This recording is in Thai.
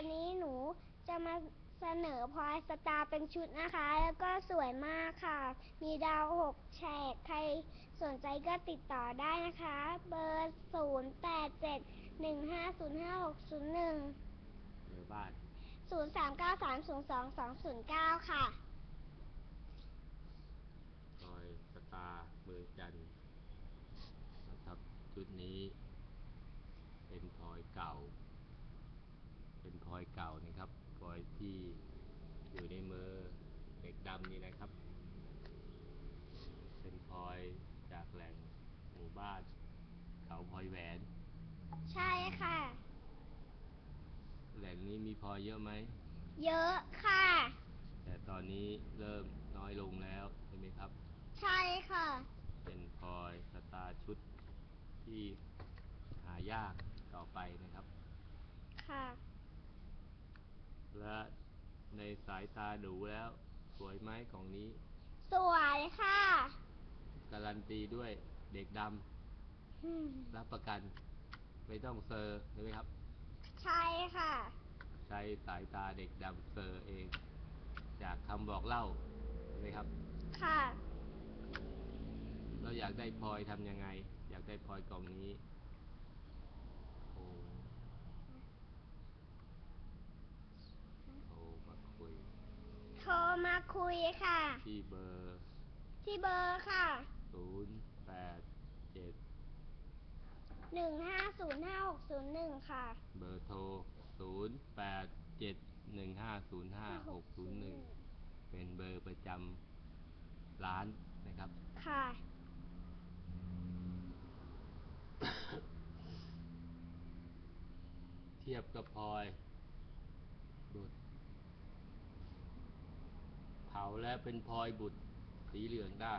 วันนี้หนูจะมาเสนอพลอยสตาร์เป็นชุดนะคะ แล้วก็สวยมากค่ะ มีดาวหกแฉก ใครสนใจก็ติดต่อได้นะคะ เบอร์ศูนย์แปดเจ็ดหนึ่งห้าศูนย์ห้าหกศูนย์หนึ่งเบอร์บ้านศูนย์สามเก้าสามศูนย์สองสองศูนย์เก้าค่ะ พลอยสตาร์เมืองจันทร์นะครับชุดนี้ เป็นพลอยเก่า เป็นพลอยเก่านะครับพลอยที่อยู่ในมือเด็กดำนี่นะครับ เป็นพลอยจากแหล่งหมู่บ้านเขาพลอยแหวน ใช่ค่ะ แหล่งนี้มีพลอยเยอะไหม เยอะค่ะ แต่ตอนนี้เริ่มน้อยลงแล้วใช่ไหมครับ ใช่ค่ะ เป็นพลอยสตาร์ชุดที่หายากต่อไปนะครับ ค่ะ และในสายตาดูแล้ว สวยไหมกล่องนี้สวยค่ะการันตีด้วยเด็กดอืมำรับประกัน ไม่ต้องเซอร์ใช่ไหมครับ ใช่ค่ะ ใช้สายตาเด็กดำเซอร์เอง จากคำบอกเล่าใช่ไหมครับ ค่ะ เราอยากได้พลอยทำยังไง อยากได้พลอยกล่องนี้ โอ้โทรมาคุย โทรมา คุยค่ะ ที่เบอร์ที่เบอร์ค่ะ ศูนย์แปดเจ็ดหนึ่งห้าศูนย์ห้าหกศูนย์หนึ่งค่ะ เบอร์โทรศูนย์แปดเจ็ดหนึ่งห้าศูนย์ห้าหกศูนย์หนึ่งเป็นเบอร์ประจำร้านนะครับ ค่ะ เทียบกับพลอยบุตรเผา และเป็นพลอยบุตรสีเหลืองได้